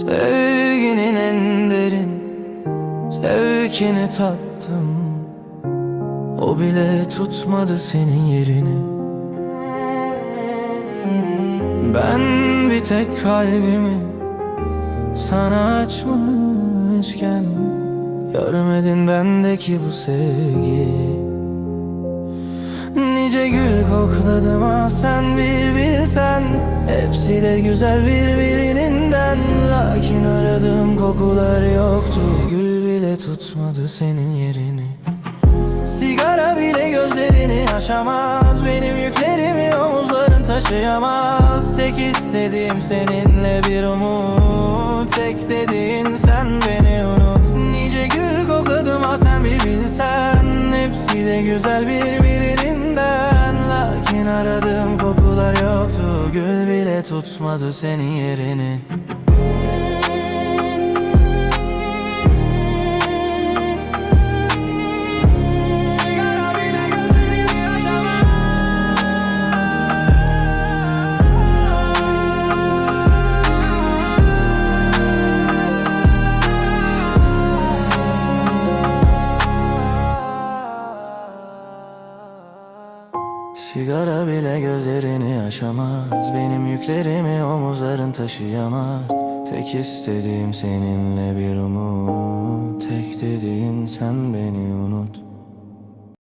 Sevginin en derin Zevkini tattım. O bile tutmadı senin yerini. Ben bir tek kalbimi Sana açmışken Görmedin bendeki bu sevgiyi. Nice gül kokladım ah sen bir bilsen. Hepsi de güzel birbirini Lakin aradığım kokular yoktu. Gül bile tutmadı senin yerini. Sigara bile gözlerini aşamaz. Benim yüklerimi omuzların taşıyamaz. Tek istediğim seninle bir umut. Tek dediğin sen beni unut. Nice gül kokladım ah sen bir bilsen. Hepsi de güzel birbirinden. Lakin aradığım kokular yoktu. Gül bile tutmadı senin yerini Sigara bile gözlerini aşamaz. Benim yüklerimi omuzların taşıyamaz. Tek istediğim seninle bir umut. Tek dediğin sen beni unut